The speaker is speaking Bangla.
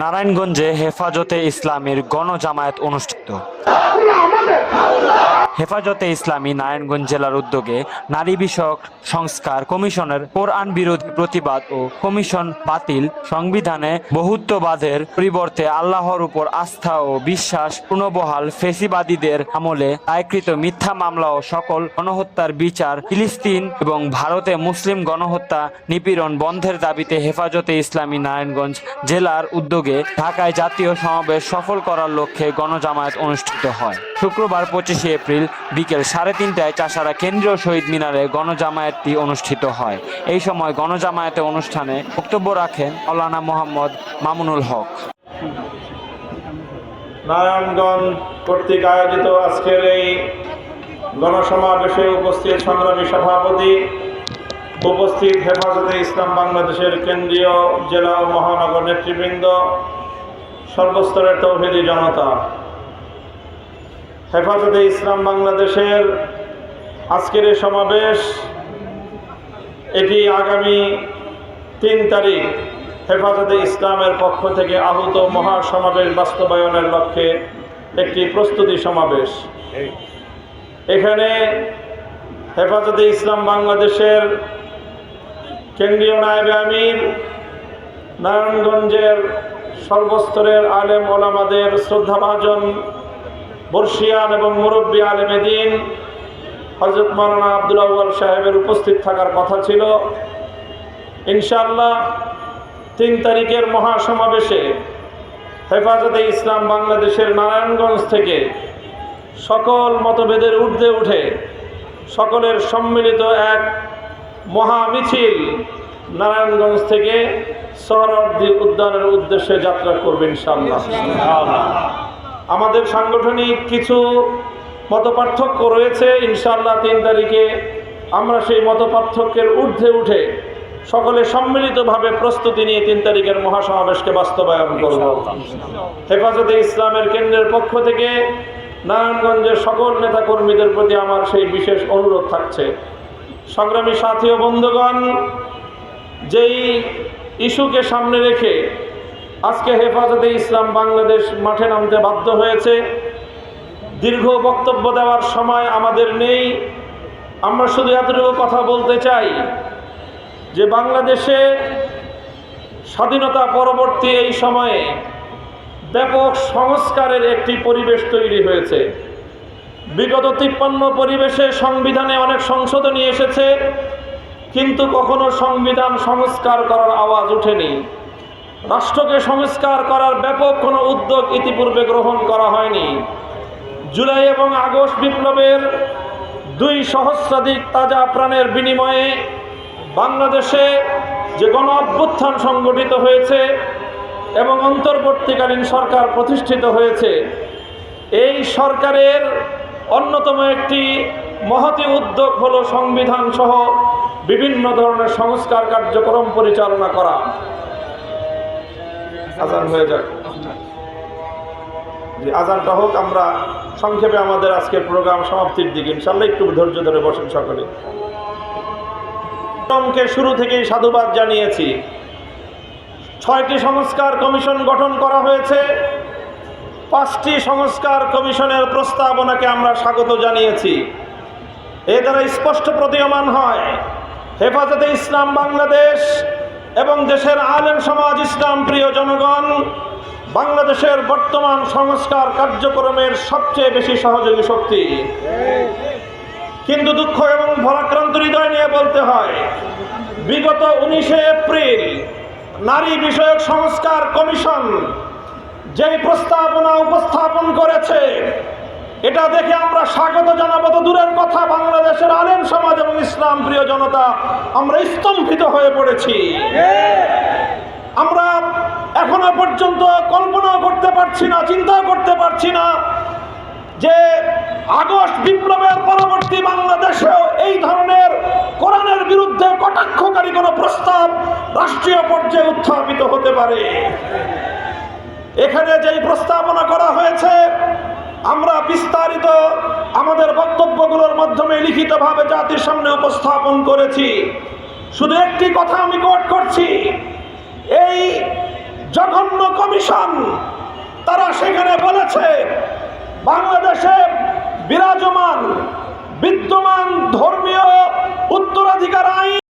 নারায়ণগঞ্জে হেফাজতে ইসলামের গণজামায়াত অনুষ্ঠিত। হেফাজতে ইসলামী নারায়ণগঞ্জ জেলার উদ্যোগে নারী বিষয়ক সংস্কার কমিশনের কোরআন বিরোধী প্রতিবাদ ও কমিশন বাতিল সংবিধানে বহুত্ববাদের পরিবর্তে আল্লাহর উপর আস্থা ও বিশ্বাস পুনর্বহাল ফেসিবাদীদের আমলে আয়কৃত মিথ্যা মামলা ও সকল গণহত্যার বিচার ফিলিস্তিন এবং ভারতে মুসলিম গণহত্যা নিপীড়ন বন্ধের দাবিতে হেফাজতে ইসলামী নারায়ণগঞ্জ জেলার উদ্যোগে ঢাকায় জাতীয় সমাবেশ সফল করার লক্ষ্যে গণজামায়াত অনুষ্ঠিত হয়। শুক্রবার পঁচিশে এপ্রিল বিকেল সাড়ে তিনটায় চাষারা কেন্দ্রীয় শহীদ মিনারে গণজামায়াতটি অনুষ্ঠিত হয়। এই সময় গণজামায়াতে অনুষ্ঠানে বক্তব্য রাখেন মৌলানা মোহাম্মদ মামুনুল হক। নারায়ণগঞ্জ কর্তৃক আয়োজিত আজকের এই গণসমাবেশে উপস্থিত সংগ্রামী সভাপতি, উপস্থিত হেফাজতে ইসলাম বাংলাদেশের কেন্দ্রীয় জেলা ও মহানগর নেতৃবৃন্দ, সর্বস্তরের তৌহিদি জনতা হেফাজতে ইসলাম বাংলাদেশের আজকের এই সমাবেশ, এটি আগামী তিন তারিখ হেফাজতে ইসলামের পক্ষ থেকে আহত মহাসমাবেশ বাস্তবায়নের লক্ষ্যে একটি প্রস্তুতি সমাবেশ। এখানে হেফাজতে ইসলাম বাংলাদেশের কেন্দ্রীয় নায়েবে আমির, নারায়ণগঞ্জের সর্বস্তরের আলেম ওলামাদের শ্রদ্ধাভাজন বর্ষিয়ান এবং মুরব্বী আলেমে দিন হজরত মৌলানা আব্দুল আউ্বাল সাহেবের উপস্থিত থাকার কথা ছিল। ইনশাল্লাহ তিন তারিখের মহাসমাবেশে হেফাজতে ইসলাম বাংলাদেশের নারায়ণগঞ্জ থেকে সকল মতভেদের ঊর্ধ্বে উঠে সকলের সম্মিলিত এক মহা মিছিল নারায়ণগঞ্জ থেকে সহরদ্দি উদ্যানের উদ্দেশ্যে যাত্রা করবে ইনশাআল্লাহ। আমাদের সাংগঠনিক কিছু মতপার্থক্য রয়েছে ইনশাআল্লাহ তিন তারিখে আমরা সেই মতপার্থক্যের ঊর্ধ্বে উঠে সকলে সম্মিলিতভাবে প্রস্তুতি নিয়ে তিন তারিখের মহাসমাবেশকে বাস্তবায়ন করব। হেফাজতে ইসলামের কেন্দ্রের পক্ষ থেকে নারায়ণগঞ্জের সকল নেতাকর্মীদের প্রতি আমার সেই বিশেষ অনুরোধ থাকছে। সংগ্রামী সাথী ও বন্ধুগণ যেই ইস্যুকে সামনে রেখে আজকে হেফাজতে ইসলাম বাংলাদেশ মাঠে নামতে বাধ্য হয়েছে। দীর্ঘ বক্তব্য দেওয়ার সময় আমাদের নেই। আমরা শুধু এতটুকু কথা বলতে চাই যে বাংলাদেশে স্বাধীনতা পরবর্তী এই সময়ে ব্যাপক সংস্কারের একটি পরিবেশ তৈরি হয়েছে। বিগত তিপ্পান্ন পরিবেশে সংবিধানে অনেক সংশোধনী এসেছে, কিন্তু কখনো সংবিধান সংস্কার করার আওয়াজ ওঠেনি। রাষ্ট্রকে সংস্কার করার ব্যাপক কোনো উদ্যোগ ইতিপূর্বে গ্রহণ করা হয়নি। জুলাই এবং আগস্ট বিপ্লবের দুই সহস্রাধিক তাজা প্রাণের বিনিময়ে বাংলাদেশে যে গণ অভ্যুত্থান সংগঠিত হয়েছে এবং অন্তর্বর্তীকালীন সরকার প্রতিষ্ঠিত হয়েছে, এই সরকারের অন্যতম একটি মহতি উদ্যোগ হল সংবিধান সহ বিভিন্ন ধরনের সংস্কার কার্যক্রম পরিচালনা করা। আজান হয়ে যাক। জি আজানটা হোক, আমরা সংক্ষেপে আমাদের আজকের প্রোগ্রাম সমাপ্তির দিকে। ইনশাল্লাহ একটু ধৈর্য ধরে বসেন সকলে। কে শুরু থেকেই সাধুবাদ জানিয়েছি। ছয়টি সংস্কার কমিশন গঠন করা হয়েছে। পাঁচটি সংস্কার কমিশনের প্রস্তাবনাকে আমরা স্বাগত জানিয়েছি। এ দ্বারা স্পষ্ট প্রতীয়মান হয়, হেফাজতে ইসলাম বাংলাদেশ এবং দেশের আলেম সমাজ, ইসলাম প্রিয় জনগণ, বাংলাদেশের বর্তমান সংস্কার কার্যক্রমের সবচেয়ে বেশি সহযোগী শক্তি। কিন্তু দুঃখ এবং ভরাক্রান্ত হৃদয় নিয়ে বলতে হয়, বিগত উনিশে এপ্রিল নারী বিষয়ক সংস্কার কমিশন যেই প্রস্তাবনা উপস্থাপন করেছে এটা দেখে আমরা স্বাগত জানাব। তো দূরের কথা, বাংলাদেশের আলেম সমাজ এবং ইসলাম, প্রিয় জনতা, আমরা স্তম্ভিত হয়ে পড়েছি। আমরা এখনও পর্যন্ত কল্পনা করতে পারছি না চিন্তা করতে পারছি না যে আগস্ট বিপ্লবের পরবর্তী বাংলাদেশেও এই ধরনের কোরআনের বিরুদ্ধে কটাক্ষকারী কোনো প্রস্তাব রাষ্ট্রীয় পর্যায়ে উত্থাপিত হতে পারে। এখানে যেই প্রস্তাবনা করা হয়েছে আমরা বিস্তারিত আমাদের বক্তব্যগুলোর মাধ্যমে লিখিতভাবে জাতির সামনে উপস্থাপন করেছি। শুধু একটি কথা আমি কোট করছি, এই জঘন্য কমিশন তারা সেখানে বলেছে, বাংলাদেশে বিরাজমান, বিদ্যমান ধর্মীয় উত্তরাধিকার আইন